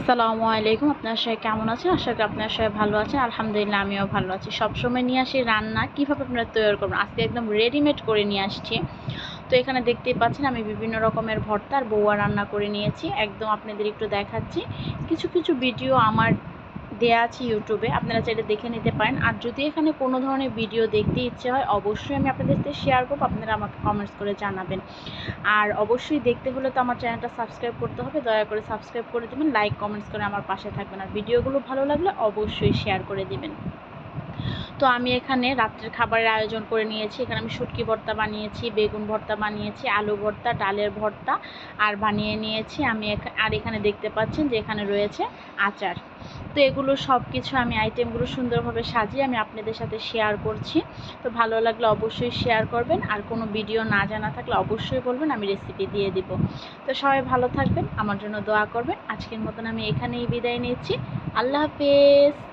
আসসালামু আলাইকুম। আপনার সবাই কেমন আছেন? আশা করি আপনার সবাই ভালো আছেন। আলহামদুলিল্লাহ, আমিও ভালো আছি। সবসময় নিয়ে আসি রান্না। কীভাবে আপনারা তৈরি করবেন? আজকে একদম রেডিমেড করে নিয়ে আসছি। তো এখানে দেখতেই পাচ্ছেন, আমি বিভিন্ন রকমের ভর্তা আর বৌয়া রান্না করে নিয়েছি। একদম আপনাদের একটু দেখাচ্ছি। কিছু কিছু ভিডিও আমার দেয়া আছে ইউটিউবে, আপনারা চাইলে দেখে নিতে পারেন। আর যদি এখানে কোনো ধরনের ভিডিও দেখতে ইচ্ছে হয়, অবশ্যই আমি আপনাদের সাথে শেয়ার করব, আপনারা আমাকে কমেন্টস করে জানাবেন। আর অবশ্যই দেখতে হলে তো আমার চ্যানেলটা সাবস্ক্রাইব করতে হবে, দয়া করে সাবস্ক্রাইব করে দেবেন লাইক কমেন্টস করে আমার পাশে থাকবেন। আর ভিডিওগুলো ভালো লাগলে অবশ্যই শেয়ার করে দেবেন। তো আমি এখানে রাত্রের খাবারের আয়োজন করে নিয়েছি। এখানে আমি শুটকি ভর্তা বানিয়েছি, বেগুন ভর্তা বানিয়েছি, আলু ভর্তা, ডালের ভর্তা, আর বানিয়ে নিয়েছি আমি আর এখানে দেখতে পাচ্ছেন যে এখানে রয়েছে আচার। তো এগুলো সব কিছু আমি আইটেমগুলো সুন্দরভাবে সাজিয়ে আমি আপনাদের সাথে শেয়ার করছি। তো ভালো লাগলে অবশ্যই শেয়ার করবেন। আর কোনো ভিডিও না জানা থাকলে অবশ্যই বলবেন, আমি রেসিপি দিয়ে দিব। তো সবাই ভালো থাকবেন, আমার জন্য দোয়া করবেন। আজকের মতন আমি এখানেই বিদায় নিচ্ছি। আল্লাহ হাফেজ।